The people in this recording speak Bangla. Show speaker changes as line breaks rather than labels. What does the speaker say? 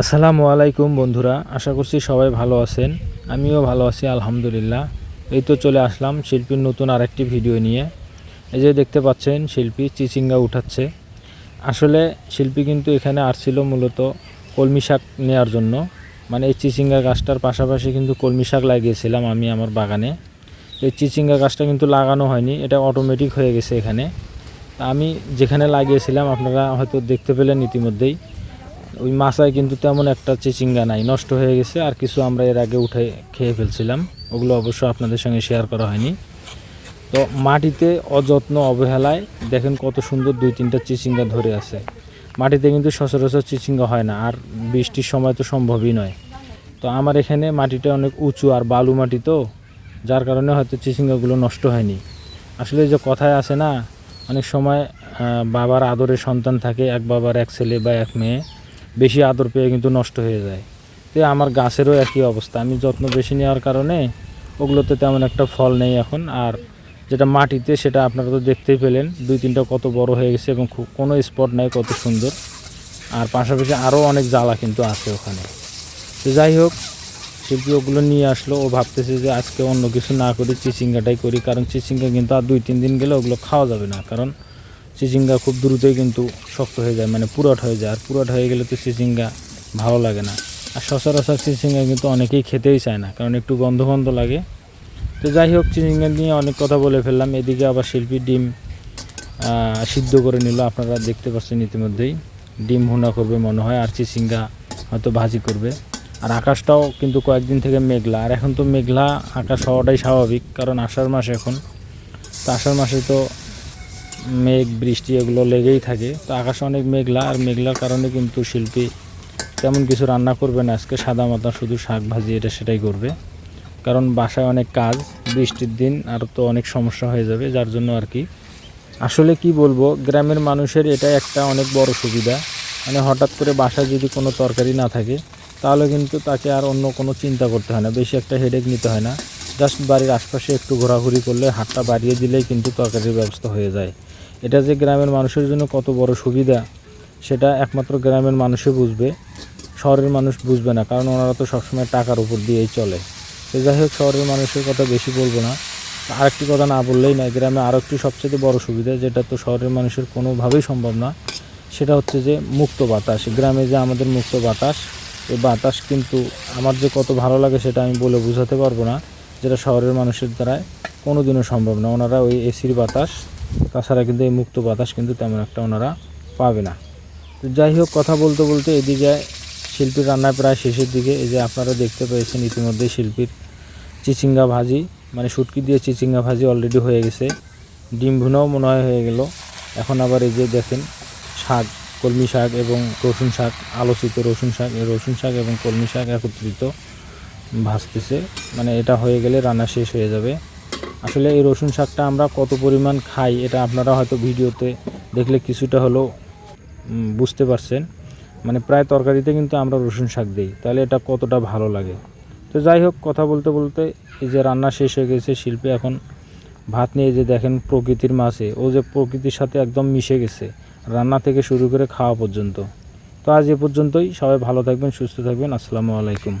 আসসালামু আলাইকুম বন্ধুরা, আশা করছি সবাই ভালো আছেন। আমিও ভালো আছি, আলহামদুলিল্লাহ। এই তো চলে আসলাম শিল্পীর নতুন আরেকটি ভিডিও নিয়ে। এই যে দেখতে পাচ্ছেন, শিল্পী চিচিঙ্গা উঠাচ্ছে। আসলে শিল্পী কিন্তু এখানে আসছিল মূলত কলমি শাক নেওয়ার জন্য। মানে এই চিচিঙ্গা গাছটার পাশাপাশি কিন্তু কলমি শাক লাগিয়েছিলাম আমি আমার বাগানে। এই চিচিঙ্গা গাছটা কিন্তু লাগানো হয়নি, এটা অটোমেটিক হয়ে গেছে এখানে। আমি যেখানে লাগিয়েছিলাম, আপনারা হয়তো দেখতে পেলেন ইতিমধ্যেই। ওই মাছায় কিন্তু তেমন একটা চিচিঙ্গা নাই, নষ্ট হয়ে গেছে, আর কিছু আমরা এর আগে উঠে খেয়ে ফেলছিলাম। ওগুলো অবশ্য আপনাদের সঙ্গে শেয়ার করা হয়নি। তো মাটিতে অযত্ন অবহেলায় দেখেন কত সুন্দর দুই তিনটা চিচিঙ্গা ধরে আছে। মাটিতে কিন্তু সচরাচর চিচিঙ্গা হয় না, আর বৃষ্টির সময় তো সম্ভবই নয়। তো আমার এখানে মাটিটা অনেক উঁচু আর বালু মাটি তো, যার কারণে হয়তো চিচিঙ্গাগুলো নষ্ট হয়নি। আসলে যে কথায় আছে না, অনেক সময় বাবার আদরের সন্তান থাকে, এক বাবার এক ছেলে বা এক মেয়ে। বেশি আদর পেয়ে কিন্তু নষ্ট হয়ে যায়। তো আমার গাছেরও একই অবস্থা। আমি যত্ন বেশি নেওয়ার কারণে ওগুলোতে তেমন একটা ফল নেই এখন। আর যেটা মাটিতে, সেটা আপনারা তো দেখতেই পেলেন দুই তিনটা কত বড় হয়ে গেছে এবং কোনো স্পট নাই কত সুন্দর। আর পাশাপাশি আরও অনেক জ্বালা কিন্তু আছে ওখানে। তো যাই হোক, শিল্পী ওগুলো নিয়ে আসলো। ও ভাবতেছে যে আজকে অন্য কিছু না করি, চিচিঙ্গাটাই করি। কারণ চিচিঙ্গা কিন্তু আর দুই তিন দিন গেলে ওগুলো খাওয়া যাবে না। কারণ চিচিঙ্গা খুব দ্রুতই কিন্তু শক্ত হয়ে যায় মানে পুরট হয়ে যায়। আর পুরট হয়ে গেলে তো চিচিঙ্গা ভালো লাগে না। আর সচরাচর চিচিঙ্গা কিন্তু অনেকেই খেতেই চায় না, কারণ একটু গন্ধ গন্ধ লাগে। তো যাই হোক চিচিঙ্গা নিয়ে অনেক কথা বলে ফেললাম। এদিকে আবার শিল্পী ডিম সিদ্ধ করে নিল। আপনারা দেখতে পাচ্ছেন ইতিমধ্যেই। ডিম ভুনা করবে মনে হয়, আর চিচিঙ্গা হয়তো ভাজি করবে। আর আকাশটাও কিন্তু কয়েকদিন থেকে মেঘলা। আর এখন তো মেঘলা, আকাশ হওয়াটাই স্বাভাবিক, কারণ আষাঢ় মাস এখন। তো আষাঢ় মাসে তো মেঘ, বৃষ্টি এগুলো লেগেই থাকে। তো আকাশে অনেক মেঘলা, আর মেঘলার কারণে কিন্তু শিল্পী তেমন কিছু রান্না করবে না। আজকে সাদা মাথা শুধু শাক ভাজি, এটা সেটাই করবে। কারণ বাসায় অনেক কাজ, বৃষ্টির দিন, আর তো অনেক সমস্যা হয়ে যাবে, যার জন্য আর কি। আসলে কি বলব, গ্রামের মানুষের এটা একটা অনেক বড় সুবিধা। মানে হঠাৎ করে বাসায় যদি কোনো তরকারি না থাকে, তাহলে কিন্তু তাকে আর অন্য কোনো চিন্তা করতে হয় না। বেশি একটা হেডেক নিতে হয় না। জাস্ট বাড়ির আশপাশে একটু ঘোরাঘুরি করলে হাতটা বাড়িয়ে দিলেই কিন্তু তরকারির ব্যবস্থা হয়ে যায়। এটা যে গ্রামের মানুষের জন্য কত বড় সুবিধা, সেটা একমাত্র গ্রামের মানুষই বুঝবে। শহরের মানুষ বুঝবে না, কারণ ওনারা তো সবসময় টাকার উপর দিয়েই চলে। তো যাই হোক, শহরের মানুষের কথা বেশি বলব না। আরেকটি কথা না বললেই না গ্রামে আরও একটি সবচেয়ে বড় সুবিধা, যেটা তো শহরের মানুষের কোনোভাবেই সম্ভব না, সেটা হচ্ছে যে মুক্ত বাতাস। গ্রামে যে আমাদের মুক্ত বাতাস এই বাতাস কিন্তু আমার যে কত ভালো লাগে সেটা আমি বলে বোঝাতে পারব না, যেটা শহরের মানুষের দ্বারায় কোনোদিনও সম্ভব না। ওনারা ওই এসির বাতাস তাছাড়া কিন্তু এই মুক্ত বাতাস কিন্তু তেমন একটা ওনারা পাবে না। তো যাই হোক, কথা বলতে বলতে এদিকে শিল্পীর রান্না প্রায় শেষের দিকে, এই যে আপনারা দেখতে পেয়েছেন ইতিমধ্যে শিল্পীর চিচিঙ্গা ভাজি মানে শুটকি দিয়ে চিচিঙ্গা ভাজি অলরেডি হয়ে গেছে। ডিম ভুনাও মনে হয় হয়ে গেল। এখন আবার এই যে দেখেন শাক, কলমি শাক এবং রসুন শাক, আলোচিত রসুন শাক, এই রসুন শাক এবং কলমি শাক একত্রিত ভাজতেছে। মানে এটা হয়ে গেলে রান্না শেষ হয়ে যাবে। আসলে এই রসুন শাকটা আমরা কত পরিমাণ খাই এটা আপনারা হয়তো ভিডিওতে দেখলে কিছুটা হলেও বুঝতে পারছেন। মানে প্রায় তরকারিতে কিন্তু আমরা রসুন শাক দিই, তাহলে এটা কতটা ভালো লাগে। তো যাই হোক, কথা বলতে বলতে এই যে রান্না শেষ হয়ে গেছে, শিল্পী এখন ভাত নিয়ে যে দেখেন প্রকৃতির মাঝে ও যে প্রকৃতির সাথে একদম মিশে গেছে, রান্না থেকে শুরু করে খাওয়া পর্যন্ত। তো আজ এ পর্যন্তই, সবাই ভালো থাকবেন, সুস্থ থাকবেন, আসসালামু আলাইকুম।